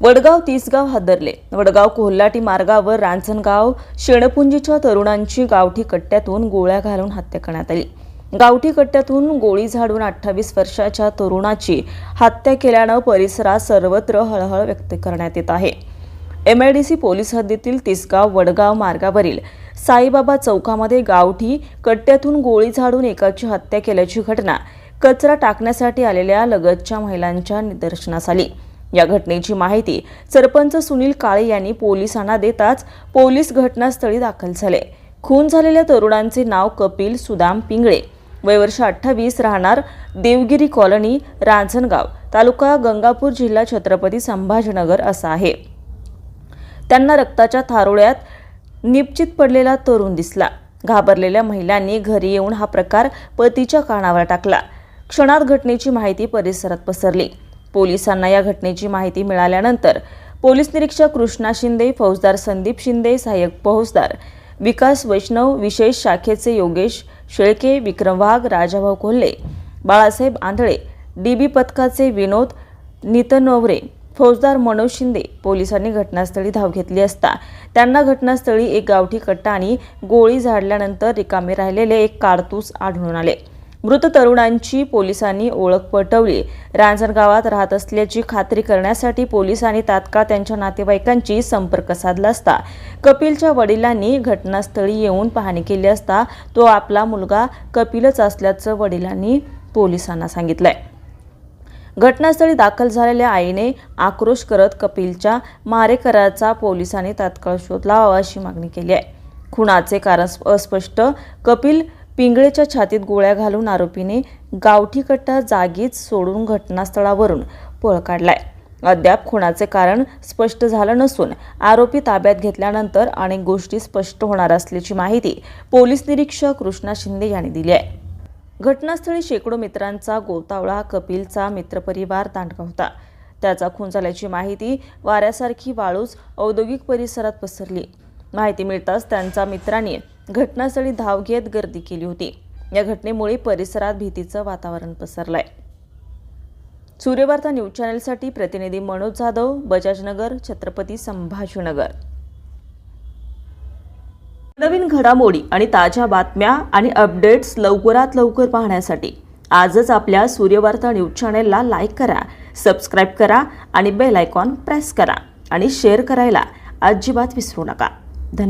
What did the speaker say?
वडगाव तिसगाव हादरले. वडगाव कोल्हाटी मार्गावर रांजणगाव शेणपुंजीच्या तरुणांची गावठी कट्ट्यातून गोळ्या घालून हत्या करण्यात आली. गावठी कट्ट्यातून गोळी झाडून अठ्ठावीस वर्षाच्या तरुणाची हत्या केल्यानं परिसरात सर्वत्र हळहळ व्यक्त करण्यात येत आहे. एमआयडीसी पोलीस हद्दीतील तिसगाव वडगाव मार्गावरील साईबाबा चौकामध्ये गावठी कट्ट्यातून गोळी झाडून एकाची हत्या केल्याची घटना कचरा टाकण्यासाठी आलेल्या लगतच्या महिलांच्या निदर्शनास आली. या घटनेची माहिती सरपंच सुनील काळे यांनी पोलिसांना देताच पोलीस घटनास्थळी दाखल झाले. खून झालेल्या तरुणांचे नाव कपिल सुदाम पिंगळे. वयवर्ष अठ्ठावीस राहणार देवगिरी कॉलनी रांजणगाव तालुका गंगापूर जिल्हा छत्रपती संभाजीनगर असा आहे. त्यांना रक्ताच्या थारोळ्यात निपचित पडलेला तरुण दिसला. घाबरलेल्या महिलांनी घरी येऊन हा प्रकार पतीच्या कानावर टाकला. क्षणात घटनेची माहिती परिसरात पसरली. पोलिसांना या घटनेची माहिती मिळाल्यानंतर पोलीस निरीक्षक कृष्णा शिंदे फौजदार संदीप शिंदे सहाय्यक फौजदार विकास वैष्णव विशेष शाखेचे योगेश शेळके विक्रम वाघ राजाभाऊ कोल्हे बाळासाहेब आंधळे डी बी पथकाचे विनोद नितनवरे फौजदार मनोज शिंदे पोलिसांनी घटनास्थळी धाव घेतली असता. त्यांना घटनास्थळी एक गावठी कट्टा आणि गोळी झाडल्यानंतर रिकामे राहिलेले एक कारतूस आढळून आले. मृत तरुणांची पोलिसांनी ओळख पटवली. रांजणगावात राहत असल्याची खात्री करण्यासाठी पोलिसांनी तात्काळ त्यांच्या नातेवाईकांची संपर्क साधला असता. कपिलच्या वडिलांनी घटनास्थळी येऊन पाहणी केली असता तो आपला मुलगा कपिलच असल्याचं वडिलांनी पोलिसांना सांगितलंय. घटनास्थळी दाखल झालेल्या आईने आक्रोश करत कपिलच्या मारेकराचा पोलिसांनी तात्काळ शोध लावावा अशी मागणी केली आहे. खुनाचे कारण अस्पष्ट कपिल पिंगळेच्या छातीत गोळ्या घालून आरोपीने गावठी कट्टा जागीच सोडून घटनास्थळावरून पळ काढलाय. अद्याप खुनाचे कारण स्पष्ट झालं नसून आरोपी ताब्यात घेतल्यानंतर अनेक गोष्टी स्पष्ट होणार असल्याची माहिती पोलीस निरीक्षक कृष्णा शिंदे यांनी दिली आहे. घटनास्थळी शेकडो मित्रांचा गोतावळा कपिलचा मित्रपरिवार दांडगा होता. त्याचा खून झाल्याची माहिती वाऱ्यासारखी वाळूस औद्योगिक परिसरात पसरली. माहिती मिळताच त्यांचा मित्रांनी घटनास्थळी धाव घेत गर्दी केली होती. या घटनेमुळे परिसरात भीतीचं वातावरण पसरलंय. सूर्यवार्ता न्यूज चॅनलसाठी प्रतिनिधी मनोज जाधव बजाजनगर छत्रपती संभाजीनगर नवीन घडामोडी आणि ताज्या बातम्या आणि अपडेट्स लवकरात लवकर पाहण्यासाठी आजच आपल्या सूर्यवार्ता न्यूज चॅनेलला लाईक करा सबस्क्राईब करा आणि बेल आयकॉन प्रेस करा आणि शेअर करायला अजिबात विसरू नका. धन्यवाद.